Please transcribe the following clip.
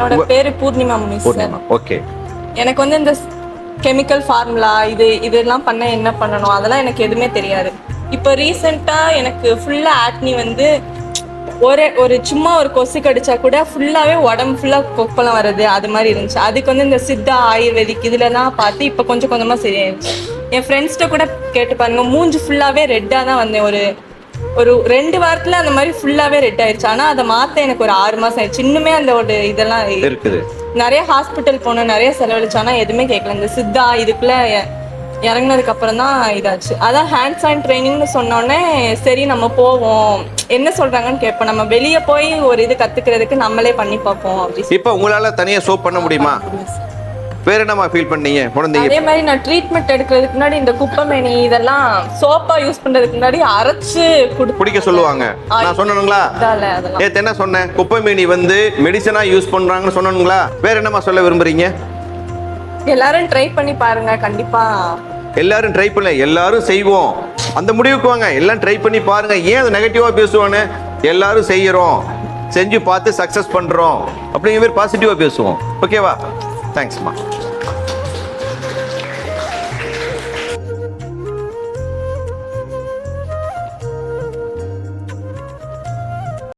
என்னோட பேரு பூர்ணிமா முனிஸ் பூர்ணிமா ஓகே. எனக்கு வந்து இந்த கெமிக்கல் ஃபார்முலா இது இதெல்லாம் பண்ண என்ன பண்ணணும் அதெல்லாம் எனக்கு எதுவுமே தெரியாது. இப்போ ரீசெண்டாக எனக்கு ஃபுல்லாக ஆக்னி வந்து ஒரு ஒரு சும்மா ஒரு கொசு கடிச்சா கூட ஃபுல்லாகவே உடம்பு ஃபுல்லாக கொப்பளம் வருது அது மாதிரி இருந்துச்சு. அதுக்கு வந்து இந்த சித்தா ஆயுர்வேதிக் இதில் தான் பார்த்து இப்போ கொஞ்சம் கொஞ்சமாக சரியாயிருச்சு என் ஃப்ரெண்ட்ஸ்கிட்ட கூட கேட்டு பாருங்க மூஞ்சி ஃபுல்லாகவே ரெட்டாக தான் வந்தேன் ஒரு ஒரு ரெண்டு வாரத்தில் அந்த மாதிரி ஃபுல்லாகவே ரெட் ஆயிருச்சு. ஆனால் அதை மாற்ற எனக்கு ஒரு ஆறு மாதம் ஆயிடுச்சு. இன்னுமே அந்த ஒரு இதெல்லாம் இருக்குது. நிறைய ஹாஸ்பிட்டல் போனோம் நிறைய செலவழிச்சானா எதுவுமே கேட்கல இந்த சித்தா இதுக்குள்ள இறங்குனதுக்கு அப்புறம் தான் இதாச்சு. அதான் ஹேண்ட்ஸ் அண்ட் ட்ரைனிங்னு சொன்னோடனே சரி நம்ம போவோம். என்ன சொல்றாங்கன்னு கேட்போம் நம்ம வெளியே போய் ஒரு இது கத்துக்கிறதுக்கு நம்மளே பண்ணி பார்ப்போம் அப்படி இப்போ உங்களால தனியா சோப் பண்ண முடியுமா? வேற என்னமா ஃபீல் பண்ணீங்க? குழந்தைங்க அதே மாதிரி நான் ட்ரீட்மெண்ட் எடுக்கிறதுக்கு முன்னாடி இந்த குப்பைமேனி இதெல்லாம் சோப்பா யூஸ் பண்றதுக்கு முன்னாடி அரைச்சு குடு குடிக்க சொல்லுவாங்க. நான் சொன்னனுங்களா? நேத்து என்ன சொன்னேன்? குப்பை மீனி வந்து மெடிசனா யூஸ் பண்றாங்கன்னு சொன்னனுங்களா? வேற என்னமா சொல்ல விரும்புறீங்க? எல்லாரும் ட்ரை பண்ணி பாருங்க கண்டிப்பா. எல்லாரும் ட்ரை பண்ணல எல்லாரும் செய்வோம். அந்த முடிவுக்கு வாங்க. எல்லாம் ட்ரை பண்ணி பாருங்க. ஏன் அது நெகட்டிவா பேசுவானு எல்லாரும் செய்யறோம். செஞ்சு பார்த்து சக்சஸ் பண்றோம். அப்படிங்கிற மாதிரி பாசிட்டிவா பேசுவோம். ஓகேவா Thanks, Mark.